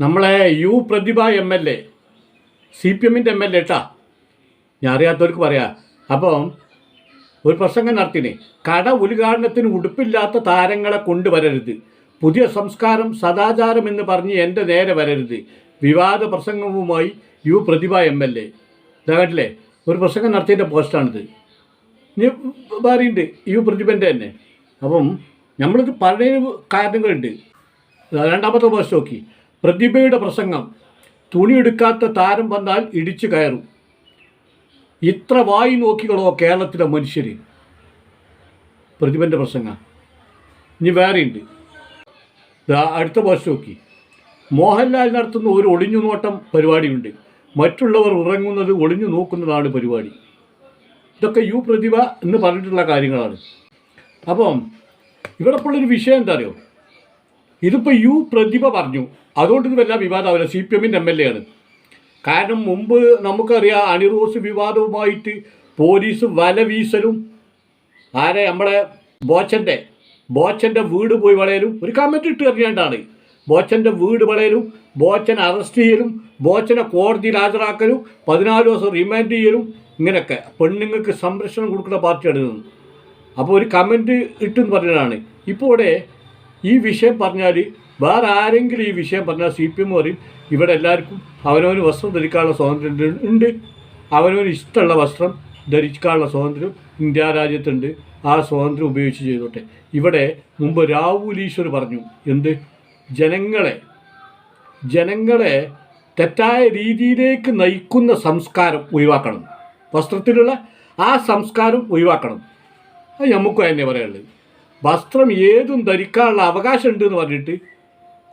നമ്മളെ U Prathibha M L A C P എമ്മിന്റെ M L A കേട്ടാ ഞാൻ അറിയാത്തവർക്ക് പറയാം. അപ്പം ഒരു പ്രസംഗം നടത്തിനെ. കട ഉദ്ഘാടനത്തിന് ഉടുപ്പില്ലാത്ത താരങ്ങളെ കൊണ്ടുവരരുത്. പുതിയ സംസ്കാരം സദാചാരം എന്ന് പറഞ്ഞ് എന്റെ നേരെ വരരുത്. വിവാദ പ്രസംഗവുമായി U Prathibha M L A. ഇതാകട്ടില്ലേ ഒരു പ്രസംഗം നടത്തിയതിന്റെ പോസ്റ്റാണിത്. ഇനി വേറെയുണ്ട്. യു പ്രതിഭന്റെ തന്നെ. അപ്പം നമ്മളിത് പല കാരണങ്ങളുണ്ട്. രണ്ടാമത്തെ പോസ്റ്റ് നോക്കി. പ്രതിഭയുടെ പ്രസംഗം. തുണിയെടുക്കാത്ത താരം വന്നാൽ ഇടിച്ചു കയറും. ഇത്ര വായി നോക്കികളോ കേരളത്തിലെ മനുഷ്യർ പ്രതിഭന്റെ പ്രസംഗം. ഇനി വേറെയുണ്ട്. അടുത്ത പോസ്റ്റ് നോക്കി. മോഹൻലാൽ നടത്തുന്ന ഒരു ഒളിഞ്ഞു നോട്ടം പരിപാടിയുണ്ട്. മറ്റുള്ളവർ ഉറങ്ങുന്നത് ഒളിഞ്ഞു നോക്കുന്നതാണ് പരിപാടി. ഇതൊക്കെ യു പ്രതിഭ എന്ന് പറഞ്ഞിട്ടുള്ള കാര്യങ്ങളാണ്. അപ്പം ഇവിടെ ഇപ്പോൾ ഒരു വിഷയം എന്താ അറിയോ? ഇതിപ്പോൾ യു പ്രതിഭ പറഞ്ഞു. അതുകൊണ്ട് ഇത് വല്ല വിവാദമാവില്ല. സി പി എമ്മിന്റെ എം എൽ എ ആണ്. കാരണം മുമ്പ് നമുക്കറിയാം അണിറോസ് വിവാദവുമായിട്ട് പോലീസ് വല വീസലും ആരെ നമ്മുടെ ബോച്ചന്റെ ബോച്ചന്റെ വീട് പോയി വളയലും ഒരു കമ്മിറ്റി ഇട്ട് എറിയാണ്ടാണ് ബോച്ചന്റെ വീട് വളയലും ബോച്ചനെ അറസ്റ്റ് ചെയ്യലും ബോച്ചനെ കോടതിയിൽ ഹാജരാക്കലും പതിനാല് ദിവസം റിമാൻഡ് ചെയ്യലും ഇങ്ങനെയൊക്കെ പെണ്ണുങ്ങൾക്ക് സംരക്ഷണം കൊടുക്കുന്ന പാർട്ടിയാണ് നിന്ന് അപ്പോൾ ഒരു കമന്റ് ഇട്ടെന്ന് പറഞ്ഞതാണ്. ഇപ്പോൾ ഇവിടെ ഈ വിഷയം പറഞ്ഞാൽ വേറെ ആരെങ്കിലും ഈ വിഷയം പറഞ്ഞാൽ സി പി എം പറയും ഇവിടെ എല്ലാവർക്കും അവനവന് വസ്ത്രം ധരിക്കാനുള്ള സ്വാതന്ത്ര്യം ഉണ്ട്. അവനവന് ഇഷ്ടമുള്ള വസ്ത്രം ധരിക്കാനുള്ള സ്വാതന്ത്ര്യം ഇന്ത്യ രാജ്യത്തുണ്ട്. ആ സ്വാതന്ത്ര്യം ഉപയോഗിച്ച് ചെയ്തോട്ടെ. ഇവിടെ മുമ്പ് രാഹുൽ ഈശ്വർ പറഞ്ഞു എന്ത്? ജനങ്ങളെ ജനങ്ങളെ തെറ്റായ രീതിയിലേക്ക് നയിക്കുന്ന സംസ്കാരം ഒഴിവാക്കണം. വസ്ത്രത്തിലുള്ള ആ സംസ്കാരം ഒഴിവാക്കണം. അത് നമുക്കും തന്നെ പറയാനുള്ളത്. വസ്ത്രം ഏതും ധരിക്കാനുള്ള അവകാശം ഉണ്ട് എന്ന് പറഞ്ഞിട്ട്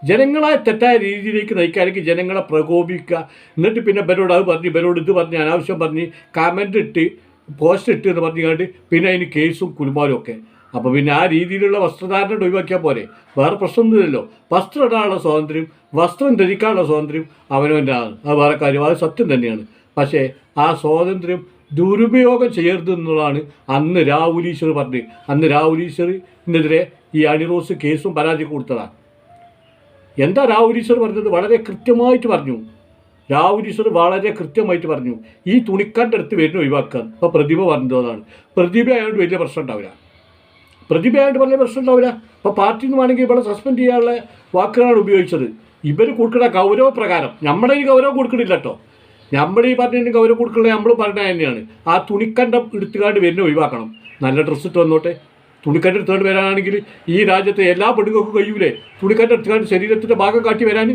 ജനങ്ങളെ തെറ്റായ രീതിയിലേക്ക് നയിക്കാനെങ്കിൽ ജനങ്ങളെ പ്രകോപിക്കുക. എന്നിട്ട് പിന്നെ ഇവരോട് അത് പറഞ്ഞ് ഇവരോട് ഇത് പറഞ്ഞ് അനാവശ്യം പറഞ്ഞ് കമന്റ് ഇട്ട് പോസ്റ്റ് ഇട്ട് എന്ന് പറഞ്ഞു കണ്ട് പിന്നെ അതിന് കേസും കുലുമാലും ഒക്കെ. അപ്പോൾ പിന്നെ ആ രീതിയിലുള്ള വസ്ത്രധാരണം ഒഴിവാക്കിയാൽ പോരെ. വേറെ പ്രശ്നമൊന്നുമില്ലല്ലോ. വസ്ത്രം ഇടാനുള്ള സ്വാതന്ത്ര്യം വസ്ത്രം ധരിക്കാനുള്ള സ്വാതന്ത്ര്യം അവനവന്റെ ആണ് അത് വേറെ കാര്യം. അത് സത്യം തന്നെയാണ്. പക്ഷേ ആ സ്വാതന്ത്ര്യം ദുരുപയോഗം ചെയ്യരുത് എന്നുള്ളതാണ് അന്ന് രാഹുൽ ഈശ്വർ പറഞ്ഞത്. അന്ന് രാഹുൽ ഈശ്വറിനെതിരെ ഈ അണിറോസ് കേസും പരാതി കൊടുത്തതാണ് എന്താ രാഹുലീശ്വർ പറഞ്ഞത്? വളരെ കൃത്യമായിട്ട് പറഞ്ഞു. രാഹുലീശ്വർ വളരെ കൃത്യമായിട്ട് പറഞ്ഞു. ഈ തുണിക്കാന്റെ അടുത്ത് വരുന്ന ഒഴിവാക്കാൻ ഇപ്പോൾ പ്രതിഭ പറഞ്ഞതാണ് പ്രതിഭ ആയതുകൊണ്ട് വലിയ പ്രശ്നം ഉണ്ടാവില്ല. പ്രതിഭ ആയതുകൊണ്ട് വലിയ പ്രശ്നം ഉണ്ടാവില്ല. ഇപ്പോൾ പാർട്ടിയിൽ നിന്ന് വേണമെങ്കിൽ ഇവിടെ സസ്പെൻഡ് ചെയ്യാനുള്ള വാക്കുകളാണ് ഉപയോഗിച്ചത്. ഇവർ കൊടുക്കുന്ന ഗൗരവ പ്രകാരം നമ്മുടെ ഈ ഗൗരവം കൊടുക്കണില്ല കേട്ടോ നമ്മൾ ഈ പറഞ്ഞതിന് ഗൗരവം കൊടുക്കുന്നത് നമ്മൾ പറഞ്ഞത് തന്നെയാണ്. ആ തുണിക്കണ്ട എടുത്തുകാണ്ട് വരുന്ന ഒഴിവാക്കണം. നല്ല ഡ്രസ്സ് ഇട്ട് വന്നോട്ടെ. തുണിക്കണ്ട എടുത്തുകൊണ്ട് വരാനാണെങ്കിൽ ഈ രാജ്യത്തെ എല്ലാ പെണ്ണുങ്ങൾക്കും കഴിയൂലേ? തുണിക്കണ്ട എടുത്തുകാണ്ട് ശരീരത്തിന്റെ ഭാഗം കാട്ടി വരാൻ?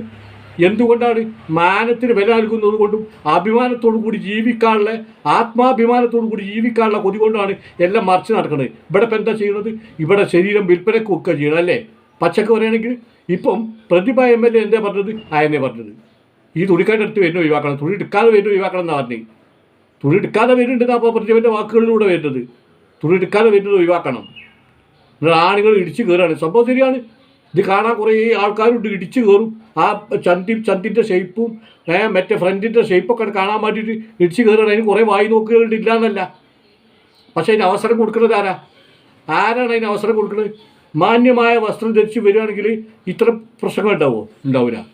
എന്തുകൊണ്ടാണ് മാനത്തിന് വില നൽകുന്നത് കൊണ്ടും അഭിമാനത്തോടു കൂടി ജീവിക്കാനുള്ള ആത്മാഭിമാനത്തോടു കൂടി ജീവിക്കാനുള്ള കൊതി കൊണ്ടാണ് എല്ലാം മറിച്ച് നടക്കുന്നത്. ഇവിടെ ഇപ്പം എന്താ ചെയ്യുന്നത്? ഇവിടെ ശരീരം വിൽപ്പനയ്ക്ക് ഒക്കെ ചെയ്യണം അല്ലേ? പച്ചക്ക് പറയുകയാണെങ്കിൽ ഇപ്പം പ്രതിഭ എം എൽ എ എന്താ പറഞ്ഞത്? അയനെ പറഞ്ഞത്. ഈ തുണിക്കാരുടെ അടുത്ത് വരുന്ന ഒഴിവാക്കണം. തുണി എടുക്കാതെ വരുന്ന ഒഴിവാക്കണം എന്നാണ് പറഞ്ഞത് തുണി എടുക്കാതെ വരുന്നുണ്ട് അപ്പോൾ പ്രതിഭന്റെ വാക്കുകളിലൂടെ വരുന്നത്. തുണി എടുക്കാതെ വരുന്നത് ഒഴിവാക്കണം. ആണുങ്ങൾ ഇടിച്ചു കയറുകയാണ് സംഭവം ശരിയാണ്. ഇത് കാണാൻ കുറേ ആൾക്കാരുണ്ട് ഇടിച്ച് കയറും. ആ ചന്തി ചന്തിന്റെ ഷേപ്പും മറ്റേ ഫ്രണ്ടിന്റെ ഷേപ്പൊക്കെ കാണാൻ വേണ്ടിയിട്ട് ഇടിച്ച് കയറുകയാണ് അതിന് കുറേ വായി നോക്കുകളുണ്ട്. ഇല്ലാന്നല്ല പക്ഷേ അതിന് അവസരം കൊടുക്കുന്നത് ആരാ? ആരാണ് അതിന് അവസരം കൊടുക്കുന്നത്? മാന്യമായ വസ്ത്രം ധരിച്ച് വരികയാണെങ്കിൽ ഇത്ര പ്രശ്നങ്ങൾ ഉണ്ടാവുമോ ഉണ്ടാവില്ല.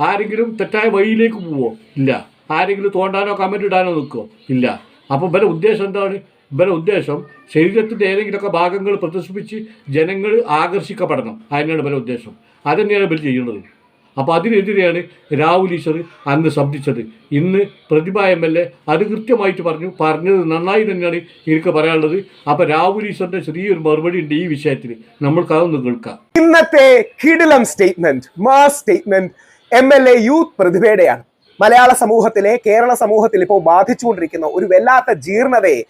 ആരെങ്കിലും തെറ്റായ വഴിയിലേക്ക് പോവോ? ഇല്ല. ആരെങ്കിലും തോണ്ടാനോ കമന്റ് ഇടാനോ നിൽക്കുമോ ഇല്ല. അപ്പോൾ ഇവരെ ഉദ്ദേശം എന്താണ്? ഇവരെ ഉദ്ദേശം ശരീരത്തിന്റെ ഏതെങ്കിലുമൊക്കെ ഭാഗങ്ങൾ പ്രദർശിപ്പിച്ച് ജനങ്ങൾ ആകർഷിക്കപ്പെടണം. അതിനാണ് ഇവരുടെ ഉദ്ദേശം. അതന്നെയാണ് ഇവർ ചെയ്യുന്നത്. അപ്പോൾ അതിനെതിരെയാണ് രാഹുൽ ഈശ്വർ അന്ന് ശബ്ദിച്ചത്. ഇന്ന് പ്രതിഭ എം എൽ എ അത് കൃത്യമായിട്ട് പറഞ്ഞു. പറഞ്ഞത് നന്നായി തന്നെയാണ് എനിക്ക് പറയാനുള്ളത്. അപ്പോൾ രാഹുൽ ഈശ്വറിന്റെ ചെറിയൊരു മറുപടി ഉണ്ട് ഈ വിഷയത്തിൽ. നമ്മൾക്ക് അതൊന്ന് കേൾക്കാം. ഇന്നത്തെ കിടിലം statement mass statement M L A youth പ്രതിഭയുടെയാണ്. മലയാള സമൂഹത്തിലെ കേരള സമൂഹത്തിൽ ഇപ്പോൾ ബാധിച്ചുകൊണ്ടിരിക്കുന്ന ഒരു വല്ലാത്ത ജീർണതയെ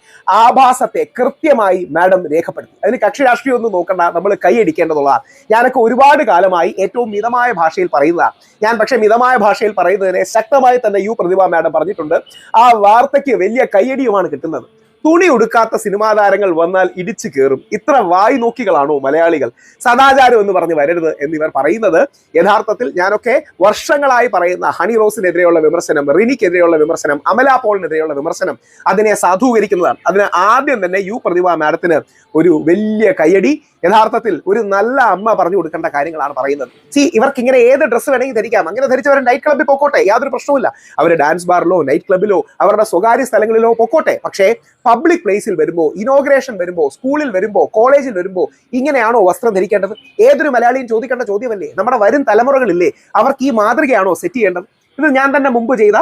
ആഭാസത്തെ കൃത്യമായി മാഡം രേഖപ്പെടുത്തി. അതിന് കക്ഷി രാഷ്ട്രീയം ഒന്നും നോക്കണ്ട നമ്മൾ കൈയടിക്കേണ്ടതുള്ളതാണ് ഞാനൊക്കെ ഒരുപാട് കാലമായി ഏറ്റവും മിതമായ ഭാഷയിൽ പറയുന്നതാണ് ഞാൻ പക്ഷേ മിതമായ ഭാഷയിൽ പറയുന്നതിനെ ശക്തമായി തന്നെ യു പ്രതിഭ മാഡം പറഞ്ഞിട്ടുണ്ട്. ആ വാർത്തയ്ക്ക് വലിയ കയ്യടിയുമാണ് കിട്ടുന്നത്. തുണി ഉടുക്കാത്ത സിനിമാ താരങ്ങൾ വന്നാൽ ഇടിച്ചു കയറും. ഇത്ര വായി നോക്കികളാണോ മലയാളികൾ? സദാചാരം എന്ന് പറഞ്ഞ് വരരുത് എന്നിവർ പറയുന്നത് യഥാർത്ഥത്തിൽ ഞാനൊക്കെ വർഷങ്ങളായി പറയുന്ന ഹണി റോസിനെതിരെയുള്ള വിമർശനം റിനിക്കെതിരെയുള്ള വിമർശനം അമല പോളിനെതിരെയുള്ള വിമർശനം അതിനെ സാധൂകരിക്കുന്നതാണ്. അതിന് ആദ്യം തന്നെ യു പ്രതിഭ മാഡത്തിന് ഒരു വലിയ കയ്യടി യഥാർത്ഥത്തിൽ ഒരു നല്ല അമ്മ പറഞ്ഞു കൊടുക്കേണ്ട കാര്യങ്ങളാണ് പറയുന്നത്. സി ഇവർക്ക് ഇങ്ങനെ ഏത് ഡ്രസ്സ് വേണമെങ്കിൽ ധരിക്കാം. അങ്ങനെ ധരിച്ചവർ നൈറ്റ് ക്ലബ്ബിൽ പൊക്കോട്ടെ യാതൊരു പ്രശ്നവുമില്ല. അവർ ഡാൻസ് ബാറിലോ നൈറ്റ് ക്ലബ്ബിലോ അവരുടെ സ്വകാര്യ സ്ഥലങ്ങളിലോ പൊക്കോട്ടെ. പക്ഷേ പബ്ലിക് പ്ലേസിൽ വരുമ്പോൾ ഇനോഗ്രേഷൻ വരുമ്പോൾ സ്കൂളിൽ വരുമ്പോൾ കോളേജിൽ വരുമ്പോൾ ഇങ്ങനെയാണോ വസ്ത്രം ധരിക്കേണ്ടത്? ഏതൊരു മലയാളിയും ചോദിക്കേണ്ട ചോദ്യമല്ലേ? നമ്മുടെ വരും തലമുറകളില്ലേ അവർക്ക് ഈ മാതൃകയാണോ സെറ്റ് ചെയ്യേണ്ടത്? ഇത് ഞാൻ തന്നെ മുമ്പ് ചെയ്ത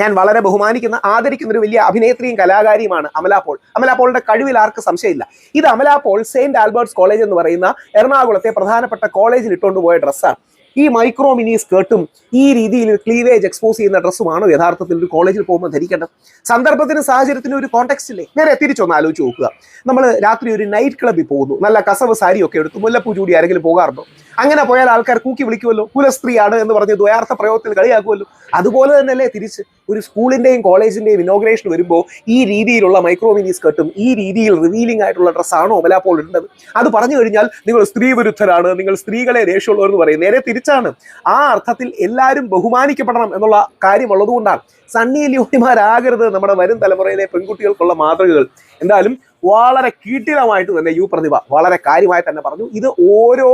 ഞാൻ വളരെ ബഹുമാനിക്കുന്ന ആദരിക്കുന്ന ഒരു വലിയ അഭിനേത്രിയും കലാകാരിയുമാണ് അമല പോൾ. അമല പോളിന്റെ കഴിവിൽ ആർക്ക് സംശയമില്ല. ഇത് Amala Paul saint Albert's college എന്ന് പറയുന്ന എറണാകുളത്തെ പ്രധാനപ്പെട്ട കോളേജിൽ ഇട്ടുകൊണ്ട് പോയ ഡ്രസ്സാണ് ഈ മൈക്രോ മിനി സ്കേർട്ടും ഈ രീതിയിൽ ക്ലീവേജ് എക്സ്പോസ് ചെയ്യുന്ന ഡ്രസ്സുമാണോ യഥാർത്ഥത്തിൽ ഒരു കോളേജിൽ പോകുമ്പോൾ ധരിക്കേണ്ടത്? സന്ദർഭത്തിനും സാഹചര്യത്തിനും ഒരു കോണ്ടെക്സ്റ്റ് ഇല്ലേ? നേരെ തിരിച്ചൊന്ന് ആലോചിച്ച് നോക്കുക. നമ്മൾ രാത്രി ഒരു നൈറ്റ് ക്ലബ്ബിൽ പോകുന്നു. നല്ല കസവ് സാരിയൊക്കെ എടുത്ത് മുല്ലപ്പൂ ചൂടി ആരെങ്കിലും പോകാറുണ്ടോ? അങ്ങനെ പോയാൽ ആൾക്കാർ കൂക്കി വിളിക്കുമല്ലോ. കുലസ്ത്രീയാണ് എന്ന് പറഞ്ഞ് ദ്വയാർത്ഥ പ്രയോഗത്തിൽ കളിയാക്കുമല്ലോ. അതുപോലെ തന്നെയല്ലേ തിരിച്ച് ഒരു സ്കൂളിന്റെയും കോളേജിന്റെയും ഇനോഗ്രേഷൻ വരുമ്പോൾ ഈ രീതിയിലുള്ള മൈക്രോ മിനി സ്കർട്ടും ഈ രീതിയിൽ റിവീലിംഗ് ആയിട്ടുള്ള ഡ്രസ്സാണോ ഒമലാപ്പോൾ ഇടേണ്ടത് അത് പറഞ്ഞു കഴിഞ്ഞാൽ നിങ്ങൾ സ്ത്രീ വിരുദ്ധരാണ് നിങ്ങൾ സ്ത്രീകളെ ദേഷ്യമുള്ളവർ എന്ന് പറയും. നേരെ തിരിച്ചാണ് ആ അർത്ഥത്തിൽ എല്ലാവരും ബഹുമാനിക്കപ്പെടണം എന്നുള്ള കാര്യമുള്ളതുകൊണ്ടാണ് സണ്ണി ലിയോണിമാരാകരുത് നമ്മുടെ വരും തലമുറയിലെ പെൺകുട്ടികൾക്കുള്ള മാതൃകകൾ. എന്തായാലും വളരെ കീട്ടിലമായിട്ട് തന്നെ യു പ്രതിഭ വളരെ കാര്യമായി തന്നെ പറഞ്ഞു. ഇത് ഓരോ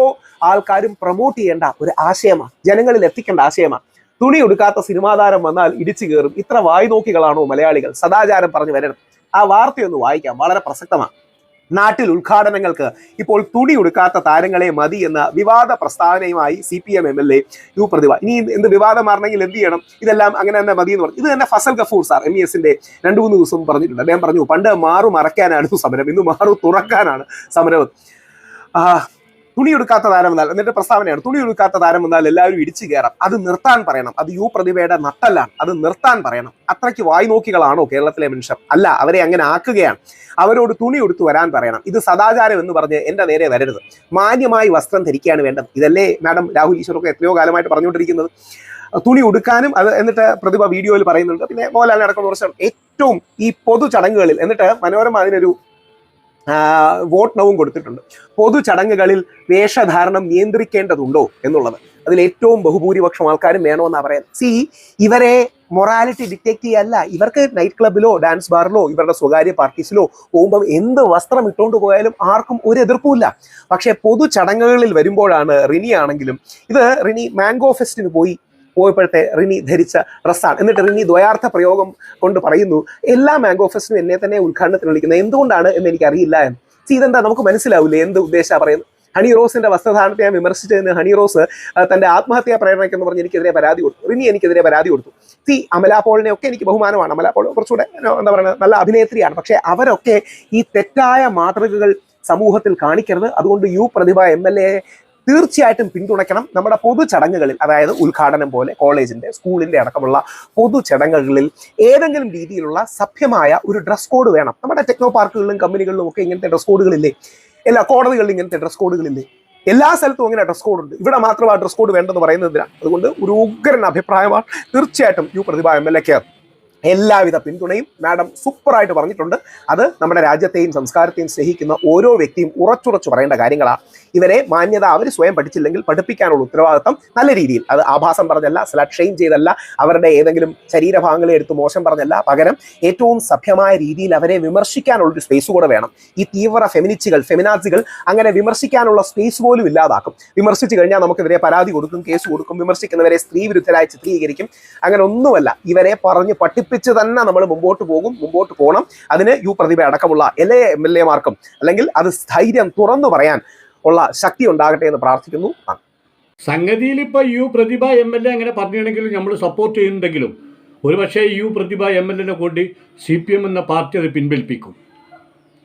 ആൾക്കാരും പ്രൊമോട്ട് ചെയ്യേണ്ട ഒരു ആശയമാണ് ജനങ്ങളിൽ എത്തിക്കേണ്ട ആശയമാണ് തുണി ഉടുക്കാത്ത സിനിമാതാരം വന്നാൽ ഇടിച്ചു കയറും. ഇത്ര വായി നോക്കികളാണോ മലയാളികൾ? സദാചാരം പറഞ്ഞു വരണം. ആ വാർത്തയൊന്ന് വായിക്കാം. വളരെ പ്രസക്തമാണ് നാട്ടിൽ ഉദ്ഘാടനങ്ങൾക്ക് ഇപ്പോൾ തുണി ഉടുക്കാത്ത താരങ്ങളെ മതി എന്ന വിവാദ പ്രസ്താവനയുമായി C P M M L A U Prathibha. ഇനി എന്ത് വിവാദം മാറണമെങ്കിൽ എന്ത് ചെയ്യണം? ഇതെല്ലാം അങ്ങനെ തന്നെ മതി എന്ന് പറഞ്ഞു. ഇത് തന്നെ Fazal Gafoor sir M E എസിന്റെ രണ്ടു മൂന്ന് ദിവസം പറഞ്ഞിട്ടുണ്ട്. അദ്ദേഹം പറഞ്ഞു പണ്ട് മാറു മറയ്ക്കാനായിരുന്നു സമരം. ഇന്ന് മാറു തുറക്കാനാണ് സമരം. തുണി എടുക്കാത്ത താരം വന്നാൽ എന്നിട്ട് പ്രസ്താവനയാണ് തുണി എടുക്കാത്ത താരം വന്നാൽ എല്ലാവരും ഇടിച്ചു കയറാം. അത് നിർത്താൻ പറയണം. അത് യു പ്രതിഭയുടെ നട്ടല്ല. അത് നിർത്താൻ പറയണം. അത്രയ്ക്ക് വായി നോക്കികളാണോ കേരളത്തിലെ മനുഷ്യർ? അല്ല അവരെ അങ്ങനെ ആക്കുകയാണ്. അവരോട് തുണി ഉടുത്തു വരാൻ പറയണം. ഇത് സദാചാരം എന്ന് പറഞ്ഞ് എന്റെ നേരെ വരരുത്. മാന്യമായി വസ്ത്രം ധരിക്കുകയാണ് വേണ്ടത്. ഇതല്ലേ മാഡം രാഹുൽ ഈശ്വറൊക്കെ എത്രയോ കാലമായിട്ട് പറഞ്ഞുകൊണ്ടിരിക്കുന്നത്. തുണി ഉടുക്കാനും അത് എന്നിട്ട് പ്രതിഭ വീഡിയോയിൽ പറയുന്നുണ്ട്. പിന്നെ മോഹൻലാലിനെ കുറച്ച് ഏറ്റവും ഈ പൊതു ചടങ്ങുകളിൽ എന്നിട്ട് മനോരമ അതിനൊരു ആ, വോട്ട് നവും കൊടുത്തിട്ടുണ്ട്. പൊതു ചടങ്ങുകളിൽ വേഷധാരണം നിയന്ത്രിക്കേണ്ടതുണ്ടോ എന്നുള്ളത്. അതിൽ ഏറ്റവും ബഹുഭൂരിപക്ഷം ആൾക്കാരും വേണമെന്നാണ് പറയാം സി ഇവരെ മൊറാലിറ്റി ഡിറ്റക്ട് ചെയ്യല്ല. ഇവർക്ക് നൈറ്റ് ക്ലബിലോ ഡാൻസ് ബാറിലോ ഇവരുടെ സ്വകാര്യ പാർട്ടീസിലോ പോകുമ്പോൾ എന്ത് വസ്ത്രം ഇട്ടുകൊണ്ട് പോയാലും ആർക്കും ഒരു എതിർപ്പുമില്ല പക്ഷേ പൊതു ചടങ്ങുകളിൽ വരുമ്പോഴാണ് റിനി ആണെങ്കിലും ഇത് റിനി മാംഗോ ഫെസ്റ്റിന് പോയി പോയപ്പോഴത്തെ റിനി ധരിച്ച ഡ്രസ്സാണ്. എന്നിട്ട് റിനി ദ്വയാർത്ഥ പ്രയോഗം കൊണ്ട് പറയുന്നു എല്ലാ മാംഗോ ഫെസ്റ്റിനും എന്നെ തന്നെ ഉദ്ഘാടനത്തിന് വിളിക്കുന്നത് എന്തുകൊണ്ടാണ് എന്ന് എനിക്ക് അറിയില്ല എന്ന് ഇതെന്താ? നമുക്ക് മനസ്സിലാവില്ലേ എന്ത് ഉദ്ദേശമാണ് പറയുന്നത്? ഹണി റോസിന്റെ വസ്ത്രധാരണത്തെ ഞാൻ വിമർശിച്ചതിന് ഹണി റോസ് തന്റെ ആത്മഹത്യാ പ്രേരണയ്ക്കെന്ന് പറഞ്ഞ് എനിക്കെതിരെ പരാതി കൊടുത്തു. റിനി എനിക്കെതിരെ പരാതി കൊടുത്തു. സി അമലാപോളിനെ ഒക്കെ എനിക്ക് ബഹുമാനമാണ്. അമലാപോൾ കുറച്ചുകൂടെ എന്താ പറയുക നല്ല അഭിനേത്രിയാണ്. പക്ഷേ അവരൊക്കെ ഈ തെറ്റായ മാതൃകകൾ സമൂഹത്തിൽ കാണിക്കരുത്. അതുകൊണ്ട് U Prathibha M L A തീർച്ചയായിട്ടും പിന്തുണയ്ക്കണം നമ്മുടെ പൊതു ചടങ്ങുകളിൽ അതായത് ഉദ്ഘാടനം പോലെ കോളേജിന്റെ സ്കൂളിന്റെ അടക്കമുള്ള പൊതു ചടങ്ങുകളിൽ ഏതെങ്കിലും രീതിയിലുള്ള സഭ്യമായ ഒരു ഡ്രസ് കോഡ് വേണം. നമ്മുടെ ടെക്നോ പാർക്കുകളിലും കമ്പനികളിലും ഒക്കെ ഇങ്ങനത്തെ ഡ്രസ് കോഡുകളില്ലേ എല്ലാ കോടതികളിലും ഇങ്ങനത്തെ ഡ്രസ് കോഡുകളില്ലേ എല്ലാ സ്ഥലത്തും അങ്ങനെ ഡ്രസ് കോഡ് ഉണ്ട്. ഇവിടെ മാത്രം ആ ഡ്രസ് കോഡ് വേണ്ടെന്ന് പറയുന്നതിനാണ് അതുകൊണ്ട് ഒരു ഉഗ്രൻ അഭിപ്രായമാണ്. തീർച്ചയായിട്ടും യു പ്രതിഭ എം എൽ എക്ക് എല്ലാവിധ പിന്തുണയും മാഡം സൂപ്പറായിട്ട് പറഞ്ഞിട്ടുണ്ട്. അത് നമ്മുടെ രാജ്യത്തെയും സംസ്കാരത്തെയും സ്നേഹിക്കുന്ന ഓരോ വ്യക്തിയും ഉറച്ചുറച്ചു പറയേണ്ട കാര്യങ്ങളാണ് ഇവരെ മാന്യത അവർ സ്വയം പഠിച്ചില്ലെങ്കിൽ പഠിപ്പിക്കാനുള്ള ഉത്തരവാദിത്തം നല്ല രീതിയിൽ. അത് ആഭാസം പറഞ്ഞല്ല സ്ലട്ട് ഷെയിം ചെയ്തല്ല അവരുടെ ഏതെങ്കിലും ശരീരഭാഗങ്ങളെ എടുത്ത് മോശം പറഞ്ഞല്ല. പകരം ഏറ്റവും സഭ്യമായ രീതിയിൽ അവരെ വിമർശിക്കാനുള്ള ഒരു സ്പേസ് കൂടെ വേണം. ഈ തീവ്ര ഫെമിനിസ്റ്റുകൾ ഫെമിനാസികൾ അങ്ങനെ വിമർശിക്കാനുള്ള സ്പേസ് പോലും ഇല്ലാതാക്കും. വിമർശിച്ചു കഴിഞ്ഞാൽ നമുക്ക് ഇവരെ പരാതി കൊടുക്കും കേസ് കൊടുക്കും. വിമർശിക്കുന്നവരെ സ്ത്രീ വിരുദ്ധരായി ചിത്രീകരിക്കും. അങ്ങനെ ഒന്നുമല്ല. ഇവരെ പറഞ്ഞ് പഠിപ്പിച്ച് തന്നെ നമ്മൾ മുമ്പോട്ട് പോകും മുമ്പോട്ട് പോകണം അതിന് യു പ്രതിഭ അടക്കമുള്ള എല്ലാ എം എൽ എമാർക്കും അല്ലെങ്കിൽ അത് സ്ഥൈര്യം തുറന്നു പറയാൻ ഉള്ള ശക്തി ഉണ്ടാകട്ടെ എന്ന് പ്രാർത്ഥിക്കുന്നു. സംഗതിയിൽ ഇപ്പോൾ U Prathibha M L A അങ്ങനെ പറഞ്ഞിട്ടുണ്ടെങ്കിലും നമ്മൾ സപ്പോർട്ട് ചെയ്യുന്നുണ്ടെങ്കിലും ഒരുപക്ഷേ യു പ്രതിഭ എം എൽ എനെ സി പി എം എന്ന പാർട്ടി അത് പിൻവലിപ്പിക്കും.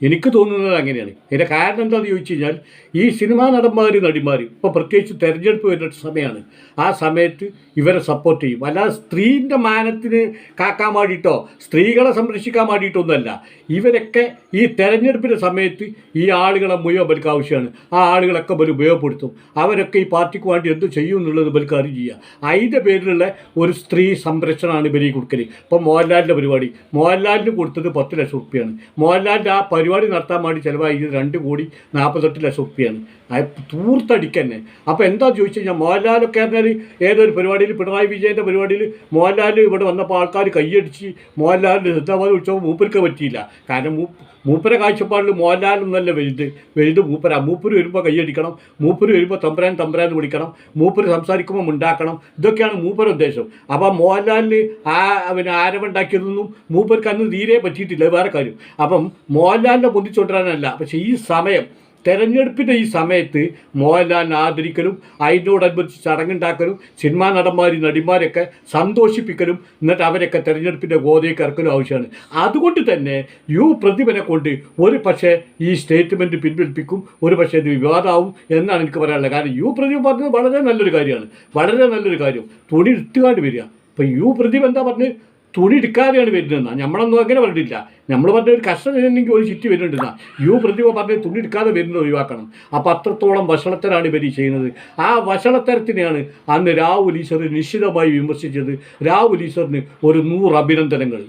എനിക്ക് തോന്നുന്നത് അങ്ങനെയാണ്. ഇതിന്റെ കാരണം എന്താണെന്ന് ചോദിച്ചു കഴിഞ്ഞാൽ ഈ സിനിമാ നടന്മാർ നടിമാർ ഇപ്പോൾ പ്രത്യേകിച്ച് തെരഞ്ഞെടുപ്പ് വരുന്ന സമയമാണ് ആ സമയത്ത് ഇവരെ സപ്പോർട്ട് ചെയ്യും. അല്ലാതെ സ്ത്രീന്റെ മാനത്തിന് കാക്കാൻ വേണ്ടിയിട്ടോ സ്ത്രീകളെ സംരക്ഷിക്കാൻ വേണ്ടിയിട്ടൊന്നുമല്ല. ഇവരൊക്കെ ഈ തെരഞ്ഞെടുപ്പിന്റെ സമയത്ത് ഈ ആളുകളെ മുഴുവൻ ബലിക്ക് ആവശ്യമാണ്. ആ ആളുകളൊക്കെ ഇവർ ഉപയോഗപ്പെടുത്തും. അവരൊക്കെ ഈ പാർട്ടിക്ക് വേണ്ടി എന്ത് ചെയ്യും എന്നുള്ളത് ഇവർക്ക് അറിയും ചെയ്യുക അതിന്റെ പേരിലുള്ള ഒരു സ്ത്രീ സംരക്ഷണമാണ് ഇവർ ഈ കൊടുക്കൽ ഇപ്പോൾ മോഹൻലാലിന്റെ പരിപാടി. മോഹൻലാലിന് കൊടുത്തത് പത്ത് ലക്ഷം റുപ്യയാണ് മോഹൻലാലിന്റെ ആ നടത്താൻ വേണ്ടി ചിലവാക്കിയത് രണ്ട് കോടി നാൽപ്പത്തെട്ട് ലക്ഷം റുപ്യാണ് അത് തൂർത്തടിക്കന്നെ. അപ്പോൾ എന്താ ചോദിച്ചു കഴിഞ്ഞാൽ മോഹൻലാലൊക്കെ പറഞ്ഞാൽ ഏതൊരു പരിപാടിയിൽ പിണറായി വിജയന്റെ പരിപാടിയിൽ മോഹൻലാൽ ഇവിടെ വന്നപ്പോൾ ആൾക്കാർ കൈയടിച്ച് മോഹൻലാലിന്റെ സിദ്ധാബാദ് ഉത്സവം മൂപ്പർക്ക് പറ്റിയില്ല. കാരണം മൂപ്പര കാഴ്ചപ്പാടിൽ മോഹൻലാലും നല്ല വലുത്? വലുത് മൂപ്പര. മൂപ്പര് വരുമ്പോൾ കൈയടിക്കണം മൂപ്പര് വരുമ്പോൾ തമ്പുരാൻ തമ്പുരാൻ വിളിക്കണം. മൂപ്പര് സംസാരിക്കുമ്പോൾ ഉണ്ടാക്കണം ഇതൊക്കെയാണ് മൂപ്പര ഉദ്ദേശം. അപ്പോൾ മോഹൻലാലിന് ആ പിന്നെ ആരവുണ്ടാക്കിയതൊന്നും മൂപ്പർക്ക് അന്ന് തീരെ പറ്റിയിട്ടില്ല. വേറെ കാര്യം. അപ്പം മോഹൻലാലിനെ പൊന്തിച്ചുകൊണ്ടിരാനല്ല പക്ഷേ ഈ സമയം തെരഞ്ഞെടുപ്പിന്റെ ഈ സമയത്ത് മോഹൻലാലിനെ ആദരിക്കലും അതിനോടനുബന്ധിച്ച് ചടങ്ങുണ്ടാക്കലും സിനിമാ നടന്മാരും നടിമാരൊക്കെ സന്തോഷിപ്പിക്കലും എന്നിട്ട് അവരൊക്കെ തെരഞ്ഞെടുപ്പിന്റെ ഗോതയ്ക്ക് ഇറക്കലും ആവശ്യമാണ്. അതുകൊണ്ട് തന്നെ യു പ്രതിഭനെ കൊണ്ട് ഒരു പക്ഷേ ഈ സ്റ്റേറ്റ്മെന്റ് പിൻവലിപ്പിക്കും ഒരു പക്ഷേ ഇത് വിവാദമാവും എന്നാണ് എനിക്ക് പറയാനുള്ളത്. കാരണം യു പ്രതിഭ പറഞ്ഞത് വളരെ നല്ലൊരു കാര്യമാണ്. വളരെ നല്ലൊരു കാര്യം. തുണി ഇട്ടുകാണ്ട് വരിക. അപ്പം യു പ്രതിഭ എന്താ പറഞ്ഞ് തുണി എടുക്കാതെയാണ് വരുന്നതെന്നാ നമ്മളൊന്നും അങ്ങനെ പറഞ്ഞിട്ടില്ല. നമ്മൾ പറഞ്ഞ ഒരു കഷ്ടം ഒരു ചുറ്റി വരുന്നുണ്ടെന്നാ യു പ്രതിഭ പറഞ്ഞ തുണി എടുക്കാതെ വരുന്നത് ഒഴിവാക്കണം. അപ്പം അത്രത്തോളം വഷളത്തരാണ് ഇവർ ചെയ്യുന്നത്. ആ വഷളത്തരത്തിനെയാണ് അന്ന് രാഹുൽ ഈശ്വർ നിശ്ചിതമായി വിമർശിച്ചത്. രാഹുൽ ഈശ്വറിന് ഒരു നൂറ് അഭിനന്ദനങ്ങൾ.